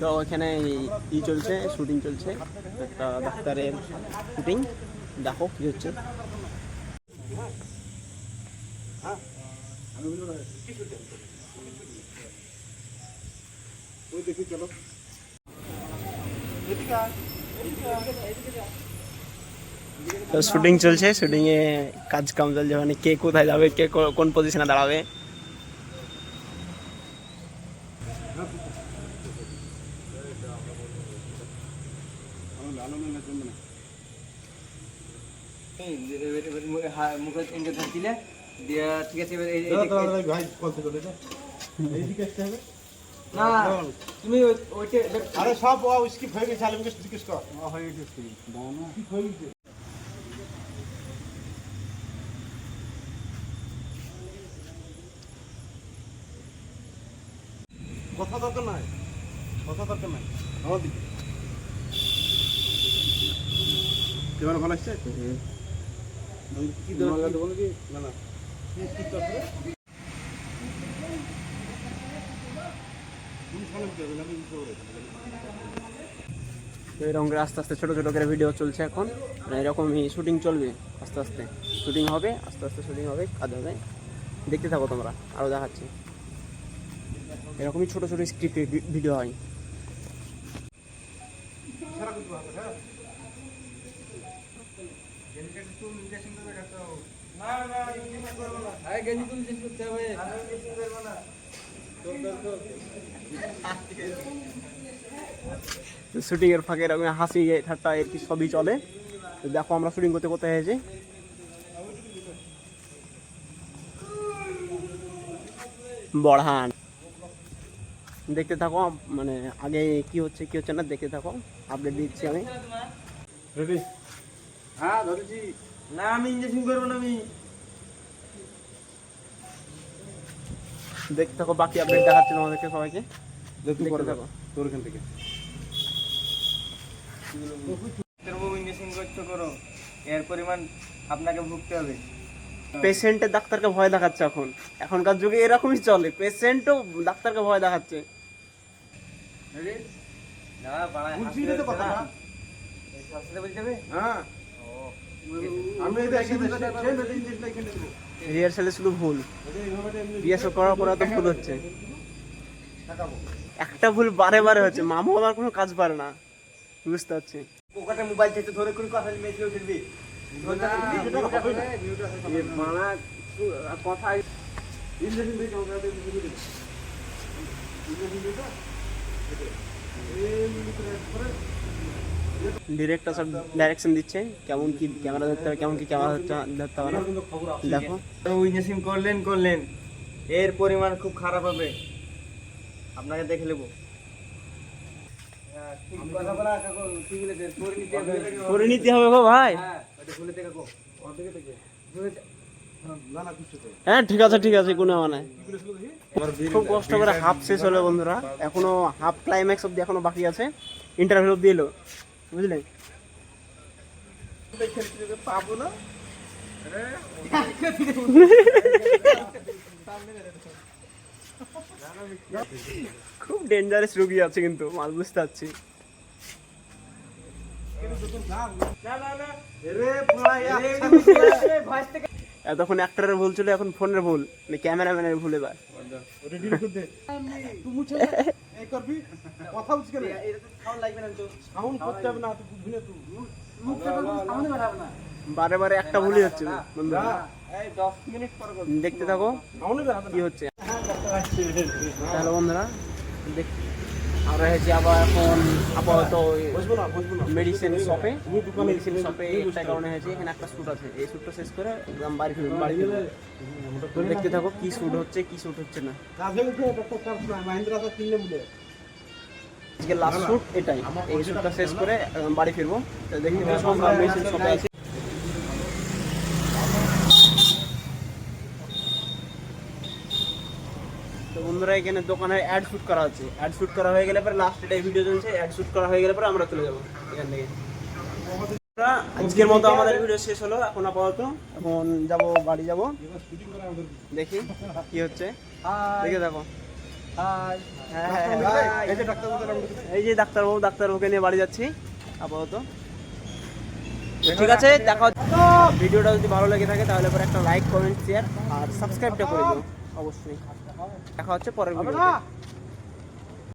তো এখানে ই চলছে শুটিং চলছে। একটা ডাক্তারের শুটিং দেখো কি হচ্ছে। তো শুটিং চলছে শুটিং এ কাজ কাম চলছে। মানে কে কোথায় যাবে, কে কোন পজিশনে দাঁড়াবে। মুখে দিয়া ঠিক আছে এবার ভাই, কল থেকে এইদিকে আসতে হবে। না তুমি ওইটা আরে সব স্কিপ হয়ে গেছে আলমকে জিজ্ঞেস কর হয়ে গেছে। কথা দরকার নাই। কথা দরকার নাই। আমার দিকে। ক্যামেরা ভালো আসছে? কি দেবো নাকি না না। তো এরকম করে আস্তে আস্তে ছোট ছোট করে ভিডিও চলছে এখন। মানে এরকমই শুটিং চলবে আস্তে আস্তে। শুটিং হবে আস্তে আস্তে শুটিং হবে কাজ হবে। দেখতে থাকো তোমরা আরও দেখাচ্ছি। এরকমই ছোট ছোট স্ক্রিপ্ট ভিডিও হয়। শুটিং এর ফাঁকে এরকম হাসি ঠাট্টা এর কি সবই চলে। দেখো আমরা শুটিং করতে কোথায় হয়েছি বড়হান। দেখতে থাকো মানে আগে কি হচ্ছে কি হচ্ছে না দেখতে থাকো। আপডেট দিচ্ছি আমি। রেডি হ্যাঁ ধরেছি। না আমি ইঞ্জেকশন করব না আমি। দেখতে থাকো বাকি আপডেট দেখাচ্ছি তোমাদেরকে সবাইকে। দেখতে থাকো। থাকো। তোর এখান থেকে ইঞ্জেকশন করো। এর পরিমাণ আপনাকে ভুগতে হবে। পেশেন্টের ডাক্তারকে ভয় দেখাচ্ছে এখন। এখনকার যুগে এরকমই চলে পেশেন্টও ডাক্তারকে ভয় দেখাচ্ছে। হ্যাঁ। রিহার্সালে শুধু ভুল। রিহার্সাল করার পরে তো ভুল হচ্ছে। একটা ভুল বারে বারে হচ্ছে। মামু আমার কোনো কাজ পারে না। বুঝতে পারছি। পোকাটা মোবাইল থেকে ধরে করে কথা মেজে উঠবি ডিরেক্টর সব ডাইরেকশন দিচ্ছে কেমন কি ক্যামেরা ধরতে হবে কেমন কি ক্যামেরা ধরতে ধরতে হবে দেখো। ইঞ্জেকশন করলেন করলেন। এর পরিমাণ খুব খারাপ হবে। আপনাকে দেখে নেব। হ্যাঁ, পরিণীতি হবে। হবে গো ভাই। হ্যাঁ, হ্যাঁ ঠিক আছে ঠিক আছে কোনো মানে। খুব কষ্ট করে হাফ শেষ হলো বন্ধুরা। এখনও হাফ ক্লাইম্যাক্স অব্দি এখনও বাকি আছে। ইন্টারভিউ অব্দি এলো। বুঝলে? পাবো না খুব ডেঞ্জারাস রোগী আছে কিন্তু মাল বুঝতে পারছি এরে পোড়া ইয়া ভয়েস থেকে এতক্ষণ অ্যাক্টরের ভুল ছিল, এখন ফোনের ভুল মানে ক্যামেরাম্যানের ভুল এবার। বারে বারে একটা ভুলই হচ্ছে, বন্ধুরা। এই 10 মিনিট পর করব দেখতে থাকো, কি হচ্ছে। হ্যালো বন্ধুরা, দেখ আমরা হয়েছি আবার এখন আপাতত মেডিসিন শপে মেডিসিন শপে একটা কারণে হয়েছে এখানে একটা শ্যুট আছে। এই শ্যুটটা শেষ করে একদম বাড়ি ফিরবো বাড়ি ফিরবো দেখতে থাকো কি শ্যুট হচ্ছে কি শ্যুট হচ্ছে না। আজকে লাস্ট শ্যুট এটাই। এই শ্যুটটা শেষ করে বাড়ি ফিরবো। দেখতে আমরা মেডিসিন শপে আছি। বন্ধুরা এখানে দোকানে অ্যাড শুট করা হচ্ছে। অ্যাড শুট করা হয়ে গেলে পরে লাস্ট এটাই ভিডিও চলছে। অ্যাড শুট করা হয়ে গেলে পরে আমরা চলে যাব এখান থেকে। আজকের মতো আমাদের ভিডিও শেষ হলো। এখন আপাতত এখন যাব বাড়ি যাব। দেখি কি হচ্ছে। দেখে দেখো। হ্যাঁ হ্যাঁ হ্যাঁ। যে ডাক্তারবাবু। এই যে ডাক্তারবাবু ডাক্তারবাবুকে নিয়ে বাড়ি যাচ্ছি। আপাতত। ঠিক আছে দেখা হচ্ছে। ভিডিওটা যদি ভালো লেগে থাকে তাহলে পরে একটা লাইক কমেন্ট শেয়ার আর সাবস্ক্রাইবটা করে দিও। অবশ্যই। দেখা হচ্ছে পরের ভিডিওতে